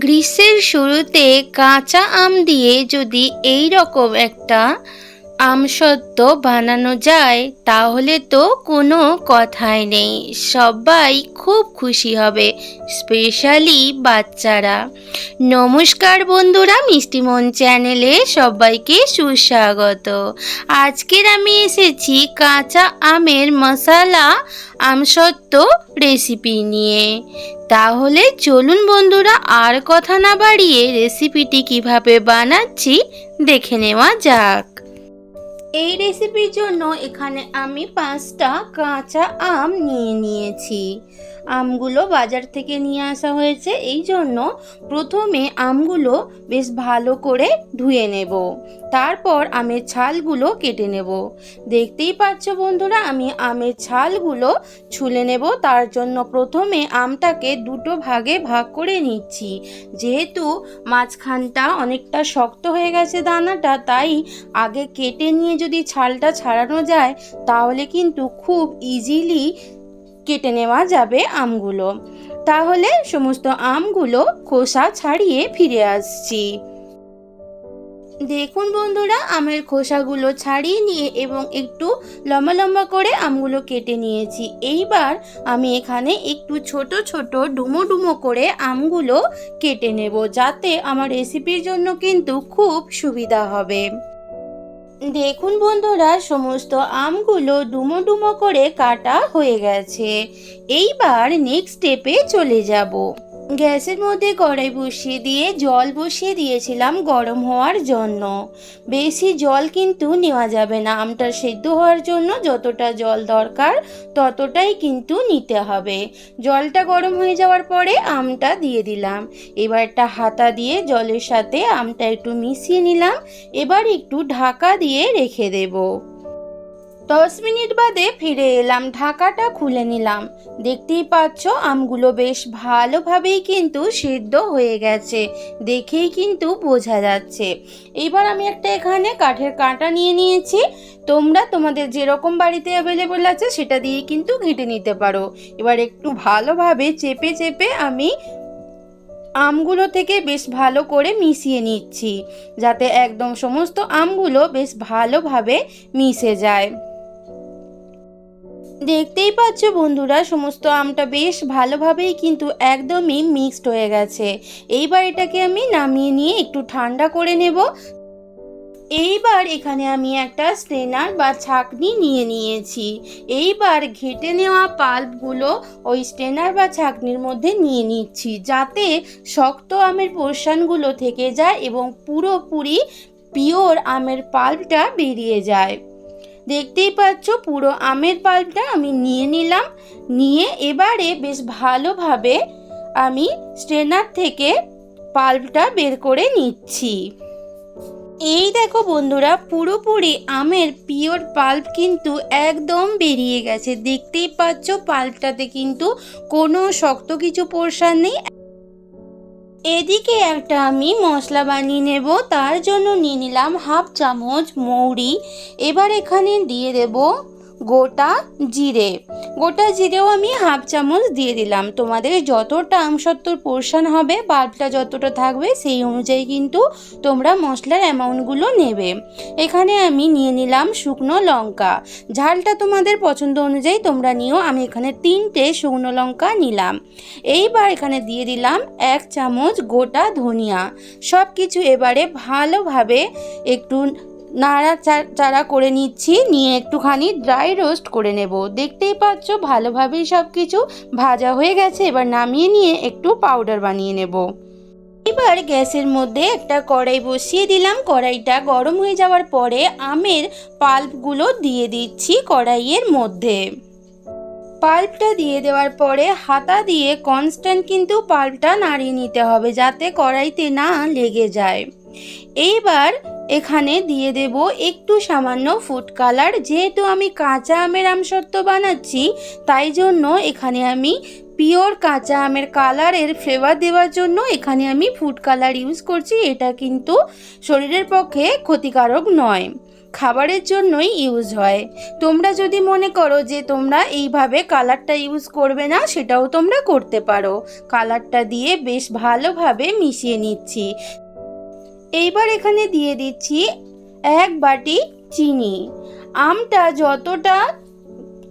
গ্রীষ্মের শুরুতে কাঁচা আম দিয়ে যদি এই রকম একটা আমসত্ত্ব বানানো যায়, তাহলে তো কোনো কথাই নেই। সবাই খুব খুশি হবে, স্পেশালি বাচ্চারা। নমস্কার বন্ধুরা, মিষ্টিমন চ্যানেলে সবাইকে সুস্বাগত। আজকের আমি এসেছি কাঁচা আমের মশালা আমসত্ত্ব রেসিপি নিয়ে। তাহলে চলুন বন্ধুরা, আর কথা না বাড়িয়ে রেসিপিটি কীভাবে বানাচ্ছি, দেখে নেওয়া যাক। এই রেসিপির জন্য এখানে আমি পাঁচটা কাঁচা আম নিয়ে নিয়েছি। আমগুলো বাজার থেকে নিয়ে আসা হয়েছে। এই জন্য প্রথমে আমগুলো বেশ ভালো করে ধুয়ে নেব। তারপর আমের ছালগুলো কেটে নেব। দেখতেই পাচ্ছ বন্ধুরা, আমি আমের ছালগুলো ছুলে নেব। তার জন্য প্রথমে আমটাকে দুটো ভাগে ভাগ করে নিচ্ছি। যেহেতু মাঝখানটা অনেকটা শক্ত হয়ে গেছে দানাটা, তাই আগে কেটে নিয়ে যদি ছালটা ছাড়ানো যায়, তাহলে কিন্তু খুব ইজিলি কেটে নেওয়া যাবে আমগুলো। তাহলে সমস্ত আমগুলো খোসা ছাড়িয়ে ফিরে আসছি। দেখুন বন্ধুরা, আমের খোসাগুলো ছাড়িয়ে নিয়ে এবং একটু লম্বা লম্বা করে আমগুলো কেটে নিয়েছি। এইবার আমি এখানে একটু ছোট ছোট ডুমো ডুমো করে আমগুলো কেটে নেব, যাতে আমার রেসিপির জন্য কিন্তু খুব সুবিধা হবে। দেখুন বন্ধুরা, সমস্ত আমগুলো ডুমো ডুমো করে কাটা হয়ে গেছে। এইবার নেক্সট স্টেপে চলে যাব। গ্যাসের মধ্যে কড়াই বসিয়ে দিয়ে জল বসিয়ে দিয়েছিলাম গরম হওয়ার জন্য। বেশি জল কিন্তু নেওয়া যাবে না। আমটা সেদ্ধ হওয়ার জন্য যতটা জল দরকার ততটাই কিন্তু নিতে হবে। জলটা গরম হয়ে যাওয়ার পরে আমটা দিয়ে দিলাম। এবার একটা হাতা দিয়ে জলের সাথে আমটা একটু মিশিয়ে নিলাম। এবার একটু ঢাকা দিয়ে রেখে দেবো। দশ মিনিট বাদে ফিরে এলাম, ঢাকাটা খুলে নিলাম। দেখতেই পাচ্ছ, আমগুলো বেশ ভালোভাবেই কিন্তু সিদ্ধ হয়ে গেছে, দেখেই কিন্তু বোঝা যাচ্ছে। এবার আমি একটা এখানে কাঠের কাঁটা নিয়ে নিয়েছি। তোমরা তোমাদের যেরকম বাড়িতে অ্যাভেলেবেল আছে, সেটা দিয়ে কিন্তু ঘেঁটে নিতে পারো। এবার একটু ভালোভাবে চেপে চেপে আমি আমগুলো থেকে বেশ ভালো করে মিশিয়ে নিচ্ছি, যাতে একদম সমস্ত আমগুলো বেশ ভালোভাবে মিশে যায়। দেখতেই পাচ্ছ বন্ধুরা, সমস্ত আমটা বেশ ভালোভাবেই কিন্তু একদমই মিক্সড হয়ে গেছে। এইবার এটাকে আমি নামিয়ে নিয়ে একটু ঠান্ডা করে নেব। এইবার এখানে আমি একটা স্ট্রেনার বা ছাকনি নিয়ে নিয়েছি। এইবার ঘেটে নেওয়া পাল্পগুলো ওই স্ট্রেনার বা ছাকনির মধ্যে নিয়ে নিচ্ছি, যাতে শক্ত আমের পোর্শনগুলো থেকে যায় এবং পুরোপুরি পিওর আমের পাল্পটা বেরিয়ে যায়। দেখতেই পাচ্ছ পুরো আমের পাল্পটা আমি নিয়ে নিলাম। নিয়ে এবারে বেশ ভালোভাবে আমি স্ট্রেনার থেকে পাল্পটা বের করে নিচ্ছি। এই দেখো বন্ধুরা, পুরোপুরি আমের পিওর পাল্প কিন্তু একদম বেরিয়ে গেছে। দেখতেই পাচ্ছ পাল্পটাতে কিন্তু কোনো শক্ত কিছু পোর্শন নেই। এদিকে একটা আমি মশলা বানিয়ে নেব, তার জন্য নিয়ে নিলাম হাফ চামচ মৌরি। এবার এখানে দিয়ে দেব গোটা জিরে। গোটা জিরেও আমি হাফ চামচ দিয়ে দিলাম। তোমাদের যতটা আমসত্তর পোর্শন হবে বাল্বটা যতটা থাকবে, সেই অনুযায়ী কিন্তু তোমরা মশলার অ্যামাউন্টগুলো নেবে। এখানে আমি নিয়ে নিলাম শুকনো লঙ্কা। ঝালটা তোমাদের পছন্দ অনুযায়ী তোমরা নিও। আমি এখানে তিনটে শুকনো লঙ্কা নিলাম। এইবার এখানে দিয়ে দিলাম এক চামচ গোটা ধনিয়া। সব কিছু এবারে ভালোভাবে একটু নাড়া চাড়া করে নিচ্ছি, নিয়ে একটুখানি ড্রাই রোস্ট করে নেব। দেখতেই পাচ্ছ, ভালোভাবেই সব কিছু ভাজা হয়ে গেছে। এবার নামিয়ে নিয়ে একটু পাউডার বানিয়ে নেব। এবার গ্যাসের মধ্যে একটা কড়াই বসিয়ে দিলাম। কড়াইটা গরম হয়ে যাওয়ার পরে আমের পাল্পগুলো দিয়ে দিচ্ছি কড়াইয়ের মধ্যে। পাল্পটা দিয়ে দেওয়ার পরে হাতা দিয়ে কনস্ট্যান্ট কিন্তু পাল্পটা নাড়িয়ে নিতে হবে যাতে কড়াইতে না লেগে যায়। এইবার এখানে দিয়ে দেব একটু সামান্য ফুড কালার যেহেতু আমি কাঁচা আমের আমসত্ত্ব বানাচ্ছি, তাই জন্য এখানে আমি পিওর কাঁচা আমের কালারের ফ্লেভার দেওয়ার জন্য এখানে আমি ফুড কালার ইউজ করছি। এটা কিন্তু শরীরের পক্ষে ক্ষতিকারক নয়, খাবারের জন্যই ইউজ হয়। তোমরা যদি মনে করো যে তোমরা এইভাবে কালারটা ইউজ করবে না, সেটাও তোমরা করতে পারো। কালারটা দিয়ে বেশ ভালোভাবে মিশিয়ে নিচ্ছি। এইবার এখানে দিয়ে দিচ্ছি এক বাটি চিনি। আমটা যতটা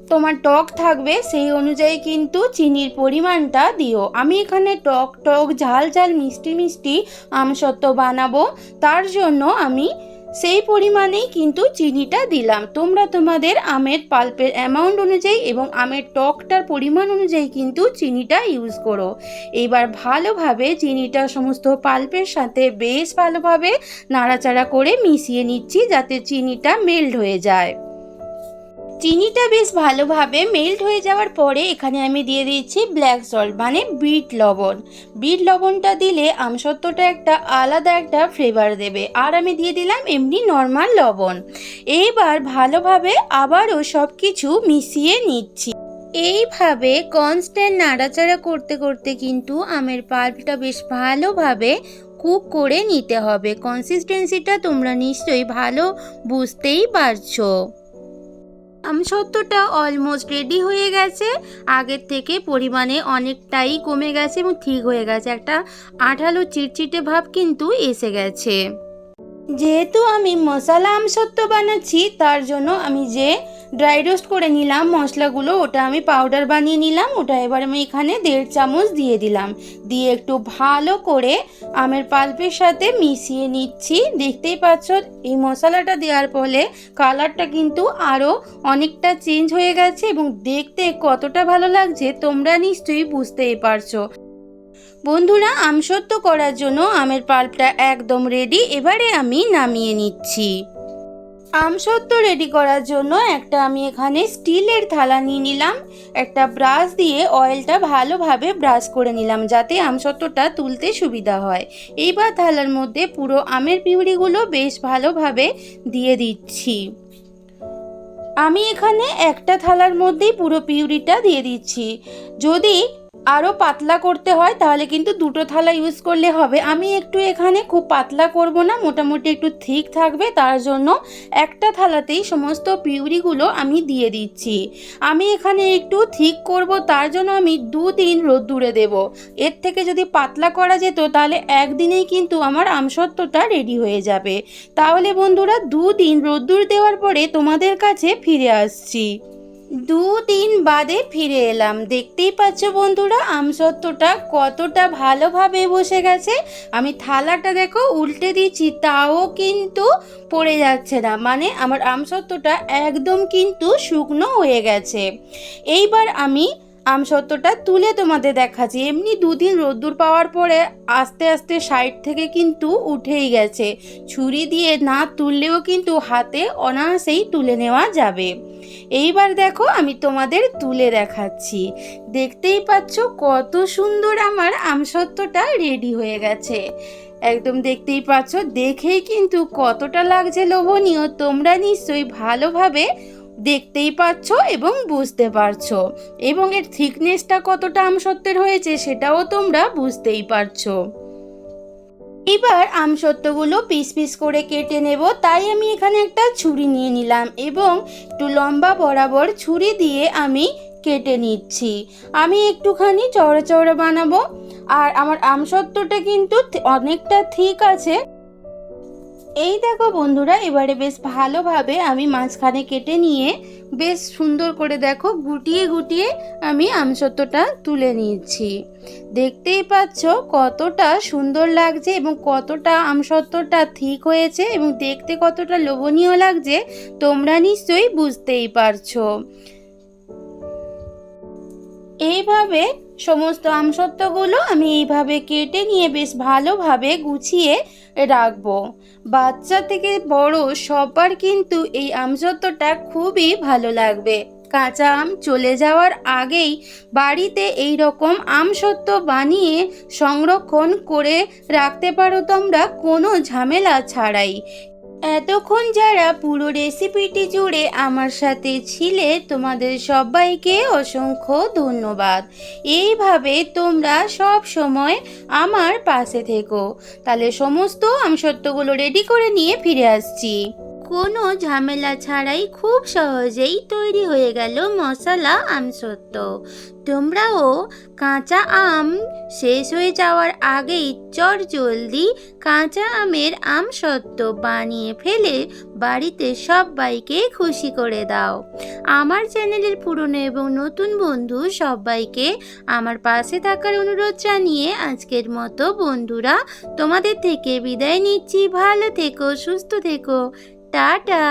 তোমার টক থাকবে সেই অনুযায়ী কিন্তু চিনির পরিমাণটা দিও। আমি এখানে টক টক ঝাল ঝাল মিষ্টি মিষ্টি আমসত্ত্ব বানাবো। তার জন্য আমি সেই পরিমাণেই কিন্তু চিনিটা দিলাম। তোমরা তোমাদের আমের পাল্পের অ্যামাউন্ট অনুযায়ী এবং আমের টকটার পরিমাণ অনুযায়ী কিন্তু চিনিটা ইউজ করো। এইবার ভালোভাবে চিনিটা সমস্ত পাল্পের সাথে বেশ ভালোভাবে নাড়াচাড়া করে মিশিয়ে নিচ্ছি যাতে চিনিটা মেল্ট হয়ে যায়। চিনিটা বেশ ভালোভাবে মেল্ট হয়ে যাওয়ার পরে এখানে আমি দিয়ে দিচ্ছি ব্ল্যাক সল্ট মানে বিট লবণ। বিট লবণটা দিলে আমসত্ত্বটা একটা আলাদা একটা ফ্লেভার দেবে। আর আমি দিয়ে দিলাম এমনি নর্মাল লবণ। এইবার ভালোভাবে আবারও সব কিছু মিশিয়ে নিচ্ছি। এইভাবে কনস্ট্যান্ট নাড়াচাড়া করতে করতে কিন্তু আমের পাল্পটা বেশ ভালোভাবে কুক করে নিতে হবে। কনসিস্টেন্সিটা তোমরা নিশ্চয়ই ভালো বুঝতেই পারছ। আমসত্ত্বটা অলমোস্ট রেডি হয়ে গেছে। আগের থেকে পরিমাণে অনেকটাই কমে গেছে এবং ঠিক হয়ে গেছে। একটা আঠালো চিটচিটে ভাব কিন্তু এসে গেছে। যেহেতু আমি মশলা আমসত্ত্ব বানাচ্ছি, তার জন্য আমি যে ড্রাই রোস্ট করে নিলাম মশলাগুলো, ওটা আমি পাউডার বানিয়ে নিলাম, ওটা এবার আমি এখানে দেড় চামচ দিয়ে দিলাম। দিয়ে একটু ভালো করে আমের পাল্পের সাথে মিশিয়ে নিচ্ছি। দেখতেই পাচ্ছ, এই মশলাটা দেওয়ার ফলে কালারটা কিন্তু আরও অনেকটা চেঞ্জ হয়ে গেছে এবং দেখতে কতটা ভালো লাগছে, তোমরা নিশ্চয়ই বুঝতেই পারছ। বন্ধুরা আমসত্ব করার জন্য আমের পাল্পটা একদম রেডি এবারে আমি নামিয়ে নিচ্ছি। আমসত্ব রেডি করার জন্য একটা আমি এখানে স্টিলের থালা নিয়ে নিলাম, একটা ব্রাশ দিয়ে অয়েলটা ভালোভাবে ব্রাশ করে নিলাম, যাতে আমসত্বটা তুলতে সুবিধা হয়। এইবার থালার মধ্যে পুরো আমের পিউরিগুলো বেশ ভালোভাবে দিয়ে দিচ্ছি। আমি এখানে একটা থালার মধ্যেই পুরো পিউরিটা দিয়ে দিচ্ছি। যদি আরও পাতলা করতে হয়, তাহলে কিন্তু দুটো থালা ইউজ করলে হবে। আমি একটু এখানে খুব পাতলা করব না, মোটামুটি একটু থিক থাকবে, তার জন্য একটা থালাতেই সমস্ত পিউরিগুলো আমি দিয়ে দিচ্ছি। আমি এখানে একটু থিক করব, তার জন্য আমি দুদিন রোদ্দুরে দেব। এর থেকে যদি পাতলা করা যেত, তাহলে একদিনেই কিন্তু আমার আমসত্ত্বটা রেডি হয়ে যাবে। তাহলে বন্ধুরা দুদিন রোদ্দুর দেওয়ার পরে তোমাদের কাছে ফিরে আসছি। দুদিন বাদে ফিরে এলাম। দেখতেই পাচ্ছ বন্ধুরা, আমসত্ত্বটা কতটা ভালোভাবে বসে গেছে। আমি থালাটা দেখো উল্টে দিচ্ছি, তাও কিন্তু পড়ে যাচ্ছে না। মানে আমার আমসত্ত্বটা একদম কিন্তু শুকনো হয়ে গেছে। এইবার আমি আমসত্ত্বটা তুলে তোমাদের দেখাচ্ছি। এমনি দুদিন রোদ্দুর পাওয়ার পরে আস্তে আস্তে সাইড থেকে কিন্তু উঠেই গেছে। ছুরি দিয়ে না তুললেও কিন্তু হাতে অনায়াসেই তুলে নেওয়া যাবে। এইবার দেখো আমি তোমাদের তুলে দেখাচ্ছি। দেখতেই পাচ্ছ কত সুন্দর আমার আমসত্ত্বটা রেডি হয়ে গেছে। একদম দেখতেই পাচ্ছ, দেখেই কিন্তু কতটা লাগছে লোভনীয়। তোমরা নিশ্চয়ই ভালোভাবে দেখতেই পাচ্ছ এবং বুঝতে পারছ। এবং এর থিকনেসটা কতটা আমসত্ত্বের হয়েছে সেটাও তোমরা বুঝতেই পারছ। এবার আমসত্ত্বগুলো পিস পিস করে কেটে নেব, তাই আমি এখানে একটা ছুরি নিয়ে নিলাম এবং একটু লম্বা বরাবর ছুরি দিয়ে আমি কেটে নিচ্ছি। আমি একটুখানি চওড়া চওড়া বানাবো, আর আমার আমসত্ত্বটা কিন্তু অনেকটা ঠিক আছে। এই দেখো বন্ধুরা, এবারে বেশ ভালোভাবে আমি মাঝখানে কেটে নিয়ে বেশ সুন্দর করে দেখো গুটিয়ে গুটিয়ে আমি আমসত্ত্বটা তুলে নিয়েছি। দেখতেই পাচ্ছ কতটা সুন্দর লাগছে এবং কতটা আমসত্ত্বটা ঠিক হয়েছে এবং দেখতে কতটা লোভনীয় লাগছে, তোমরা নিশ্চয়ই বুঝতেই পারছ। এইভাবে সমস্ত আমসত্ত্বগুলো আমি এইভাবে কেটে নিয়ে বেশ ভালোভাবে গুছিয়ে রাখব। বাচ্চা থেকে বড় সবার কিন্তু এই আমসত্ত্বটা খুবই ভালো লাগবে। কাঁচা আম চলে যাওয়ার আগেই বাড়িতে এই রকম আমসত্ত্ব বানিয়ে সংরক্ষণ করে রাখতে পারো তোমরা, কোনো ঝামেলা ছাড়াই। এতক্ষণ যারা পুরো রেসিপিটি জুড়ে আমার সাথে ছিলে, তোমাদের সবাইকে অসংখ্য ধন্যবাদ। এইভাবে তোমরা সব সময় আমার পাশে থেকো। তাহলে সমস্ত আমসত্ত্বগুলো রেডি করে নিয়ে ফিরে আসছি। কোনো ঝামেলা ছাড়াই খুব সহজেই তৈরি হয়ে গেল মশলা আমসত্ত্ব। তোমরাও কাঁচা আম শেষ হয়ে যাওয়ার আগেই চট জলদি কাঁচা আমের আমসত্ত্ব বানিয়ে ফেলে বাড়িতে সবাইকে খুশি করে দাও। আমার চ্যানেলের পুরনো এবং নতুন বন্ধু সবাইকে আমার পাশে থাকার অনুরোধ জানিয়ে আজকের মতো বন্ধুরা তোমাদের থেকে বিদায় নিচ্ছি। ভালো থেকো, সুস্থ থেকো। টাটা